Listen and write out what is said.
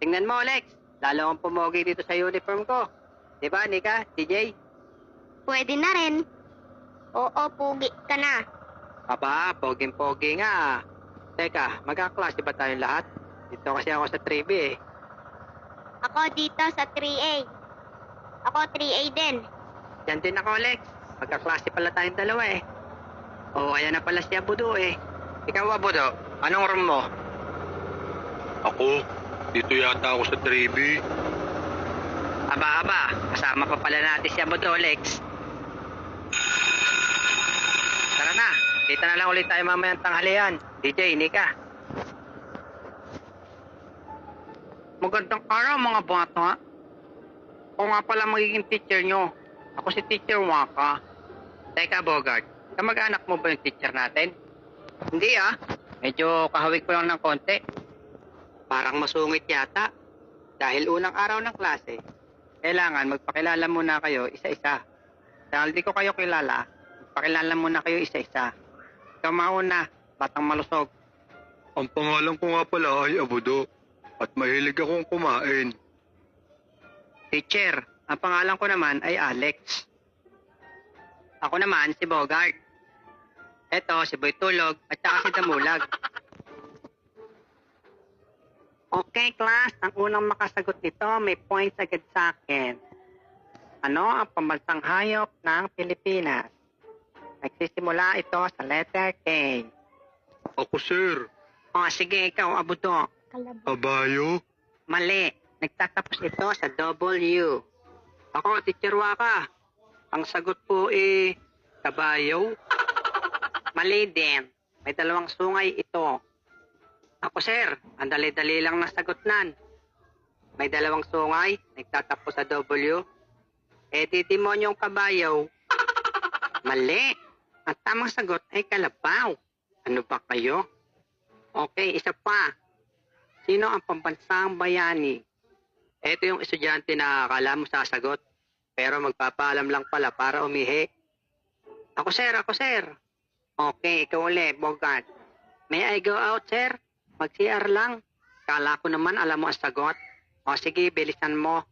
Tingnan mo, Lex. Lalo akong pumogi dito sa uniform ko. Di ba, Nika? DJ? Pwede na rin. Oo, pugi ka na. Aba, poging-pogi nga. Teka, magkaklase ba tayong lahat? Dito kasi ako sa 3B eh. Ako dito sa 3A. Ako 3A din. Yan din ako, Lex. Magkaklase pala tayong dalawa eh. Oo, ayan na pala si Abudo eh. Ikaw, Abudo, anong room mo? Ako, dito yata ako sa 3B. Aba, aba, kasama pa pala natin si Abudo, Lex. Tara na, kita na lang ulit tayo mamayang tanghalian. DJ, Nika. Magandang araw mga bata. Ako nga pala magiging teacher nyo. Ako si Teacher Waka. Teka, Bogart. Kamag-anak mo ba yung teacher natin? Hindi ah. Medyo kahawig ko lang ng konti. Parang masungit yata. Dahil unang araw ng klase, kailangan magpakilala muna kayo isa-isa. Dahil di ko kayo kilala, magpakilala muna kayo isa-isa. Ikaw mauna, batang malusog. Ang pangalan ko nga pala ay Abudo. At mahilig akong kumain. Teacher, ang pangalan ko naman ay Alex. Ako naman si Bogart. Eto, si Boy Tulog at saka si Damulag. Okay, class. Ang unang makasagot nito may points agad sa akin. Ano ang pambansang hayop ng Pilipinas? Nagsisimula ito sa letter K. Ako, sir. O, sige, ikaw, abuto. Kalabo. Kabayo? Mali. Nagtatapos ito sa W. Ako, teacher Waka. Ang sagot po eh, kabayo. Mali din. May dalawang sungay ito. Ako, sir. Ang dali-dali lang na sagot nan. May dalawang sungay. Nagtatapos sa W. Eh, titimonyong kabayo. Mali. Ang tamang sagot ay kalabaw. Ano ba kayo? Okay, isa pa. Sino ang pambansang bayani? Ito yung estudyante na akala mo sasagot, pero magpapaalam lang pala para umihi. Ako sir, ako sir. Okay, ikaw ulit, Bogart. May I go out, sir? Mag-CR lang. Kala ko naman alam mo ang sagot. O sige, bilisan mo.